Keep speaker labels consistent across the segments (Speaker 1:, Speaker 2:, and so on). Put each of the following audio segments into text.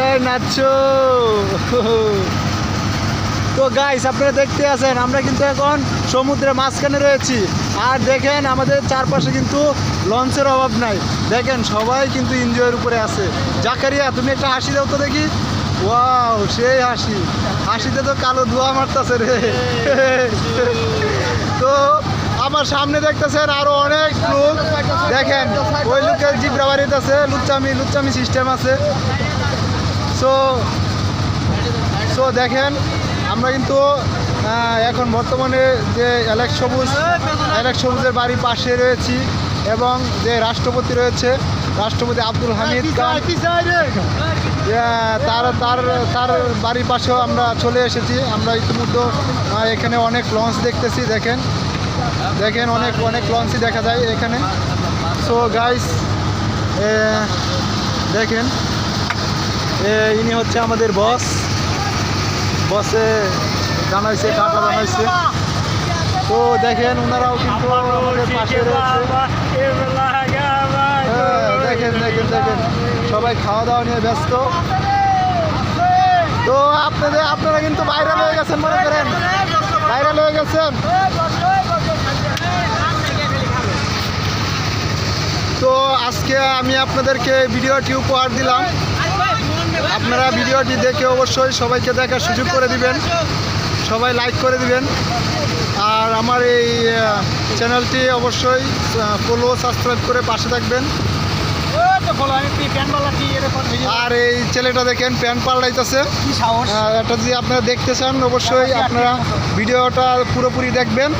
Speaker 1: এই নাচো। তো গাইস আপনারা দেখতে আছেন, আমরা কিন্তু এখন সমুদ্রের মাঝখানে রয়েছি। আর দেখেন, আমাদের চারপাশে কিন্তু লঞ্চের অভাব নাই। দেখেন, সবাই কিন্তু এনজয়ের উপরে আছে। জাকারিয়া, তুমি একটা হাসি দাও তো দেখি। ওয়াও সেই হাসি। হাসিতে তো কালো ধোয়া মারতেছে রে। তো আমার সামনে দেখতেছেন আরও অনেক লোক। দেখেন ওই লোকের জিব্রা বাড়িতে আছে লুচ্চামি লুচ্চামি সিস্টেম আছে। সো সো দেখেন আমরা কিন্তু এখন বর্তমানে যে অ্যালেক্স সবুজ অ্যালেক্স সবুজের বাড়ির পাশে রয়েছি এবং যে রাষ্ট্রপতি রয়েছে রাষ্ট্রপতি আব্দুল হামিদ খান। Yeah, তার তার তার বাড়ির পাশেও আমরা চলে এসেছি। আমরা ইতিমধ্যে এখানে অনেক লঞ্চ দেখতেছি দেখেন। দেখেন অনেক অনেক লঞ্চই দেখা যায় এখানে। সো গাইস দেখেন ইনি হচ্ছে আমাদের বস বসে জানাইছে টাটা জানাইছে। তো দেখেন ওনারাও কিন্তু আমাদের পাশে রয়েছে। হ্যাঁ, দেখেন দেখেন দেখেন। সবাই খাওয়া দাওয়া নিয়ে ব্যস্ত। তো আপনাদের আপনারা কিন্তু বাইরে হয়ে গেছেন, মনে করেন? বাইরে হয়ে গেছেন? তো আজকে আমি আপনাদেরকে ভিডিওটি উপহার দিলাম। আপনারা ভিডিওটি দেখে অবশ্যই সবাইকে দেখার সুযোগ করে দিবেন। সবাই লাইক করে দিবেন। আর আমার এই চ্যানেলটি অবশ্যই ফলো সাবস্ক্রাইব করে পাশে থাকবেন। আর এই ছেলেটা দেখেন প্যান্ট পাল্টাইতেছে। এটা যদি আপনারা দেখতে চান অবশ্যই আপনারা ভিডিওটা পুরোপুরি দেখবেন।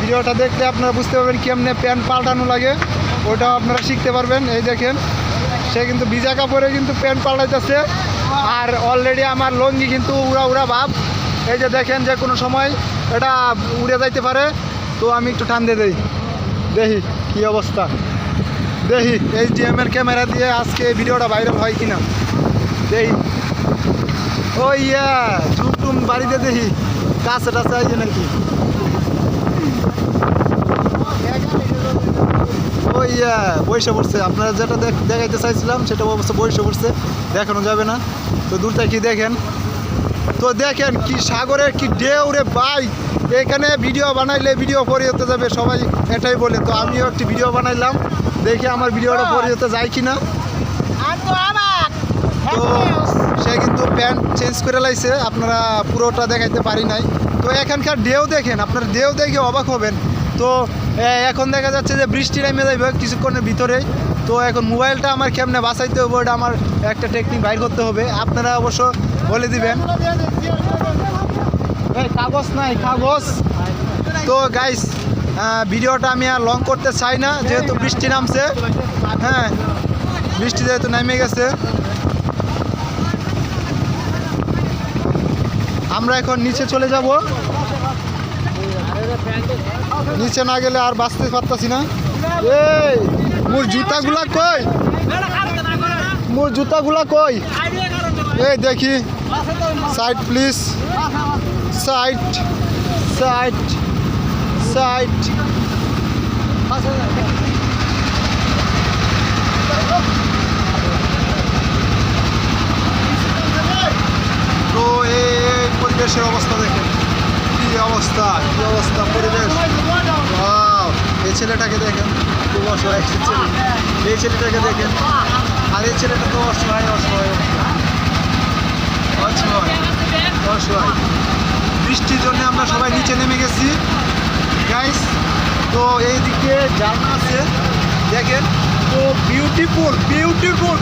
Speaker 1: ভিডিওটা দেখলে আপনারা বুঝতে পারবেন কেমনে প্যান্ট পাল্টানো লাগে। ওটাও আপনারা শিখতে পারবেন। এই দেখেন সে কিন্তু ভিজা কাপড়ে কিন্তু প্যান্ট পাল্টাইতেছে। আর অলরেডি আমার লঙ্গি কিন্তু উড়া উড়া ভাব। এই যে দেখেন যে কোনো সময় এটা উড়ে যাইতে পারে। তো আমি একটু দিয়ে দেই। দেখি কী অবস্থা। দেখি, এই জিএম এর ক্যামেরা দিয়ে আজকে এই ভিডিওটা ভাইরাল হয় কিনা। দেখি। ও ইয়া ঝুম টুম বাড়িতে দেখি। কাছে টাছে আইছে নাকি? ও ইয়া বৈশে পড়ছে। আপনারা যেটা দেখ- দেখাইতে চাইছিলাম, সেটা অবশ্য বৈশে পড়ছে। দেখানো যাবে না। তো দূর থেকে দেখেন? তো দেখেন কি সাগরের কি ঢেউ রে এখানে ভিডিও বানাইলে ভিডিও পরে হতে যাবে সবাই, এটাই বলে। তো আমিও একটি ভিডিও বানাইলাম। দেখি আমার ভিডিওটা পরে হতে যায় কি না তো সে কিন্তু প্যান্ট চেঞ্জ করে লাইছে আপনারা পুরোটা দেখাইতে পারি নাই। তো এখানকার ঢেউ দেখেন আপনার ঢেউ দেখে অবাক হবেন। তো এখন দেখা যাচ্ছে যে বৃষ্টি নেমে যাবে কিছুক্ষণের ভিতরেই তো এখন মোবাইলটা আমার কেমনে বাঁচাইতে হবে ওটা আমার একটা টেকনিক বাইর করতে হবে। আপনারা অবশ্য বলে দিবেন। কাগজ নাই কাগজ। তো গাইস ভিডিওটা আমি আর লং করতে চাই না, যেহেতু বৃষ্টি নামছে। হ্যাঁ বৃষ্টি যেহেতু নেমে গেছে। আমরা এখন নিচে চলে যাব। নিচে না গেলে আর বাঁচতে পারতাছি না। এই, মোর জুতাগুলা কই? মোর জুতাগুলা কই? এই দেখি। Side please side side side তো এই পরিবেশের অবস্থা দেখেন। কি অবস্থা কি অবস্থা পরিবেশ। এই ছেলেটাকে দেখেন খুব অসহায় একটি ছেলে। এই ছেলেটাকে দেখেন। আর এই ছেলেটা তো অসহায় অসহায়। অসহায় অসহায়। বৃষ্টির জন্য আমরা সবাই নিচে নেমে গেছি। গাইস তো এইদিকে জানলা আছে দেখেন তো বিউটিফুল বিউটিফুল